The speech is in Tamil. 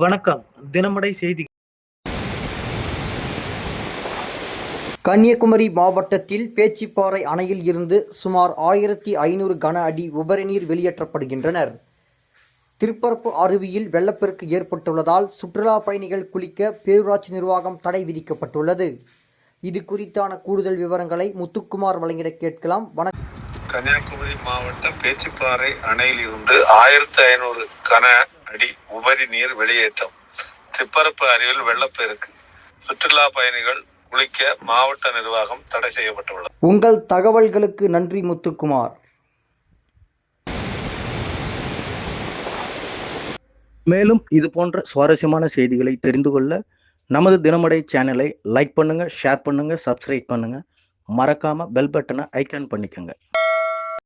வணக்கம். தினமடை செய்தி. கன்னியாகுமரி மாவட்டத்தில் பேச்சிப்பாறை அணையில் இருந்து சுமார் ஆயிரத்தி ஐநூறு கன அடி உபரிநீர் வெளியேற்றப்படுகின்றனர். திருப்பரப்பு அருவியில் வெள்ளப்பெருக்கு ஏற்பட்டுள்ளதால் சுற்றுலா பயணிகள் குளிக்க பேரூராட்சி நிர்வாகம் தடை விதிக்கப்பட்டுள்ளது. இது குறித்தான கூடுதல் விவரங்களை முத்துக்குமார் வழங்கிட கேட்கலாம். வணக்கம். கன்னியாகுமரி மாவட்டம் பேச்சிப்பாறை அணையில் இருந்து ஆயிரத்தி ஐநூறு கன அடி உபரி நீர் வெளியேற்றம். திப்பரப்பு அருவியில் வெள்ளப்பெருக்கு. சுற்றுலா பயணிகள் குளிக்க மாவட்ட நிர்வாகம் தடை செய்யப்பட்டுள்ளது. உங்கள் தகவல்களுக்கு நன்றி முத்துக்குமார். மேலும் இது போன்ற சுவாரஸ்யமான செய்திகளை தெரிந்து கொள்ள நமது தினமடை சேனலை லைக் பண்ணுங்க ஷேர் பண்ணுங்க சப்ஸ்கிரைப் பண்ணுங்க. மறக்காம பெல் பட்டனை ஐக்கான் பண்ணிக்கோங்க.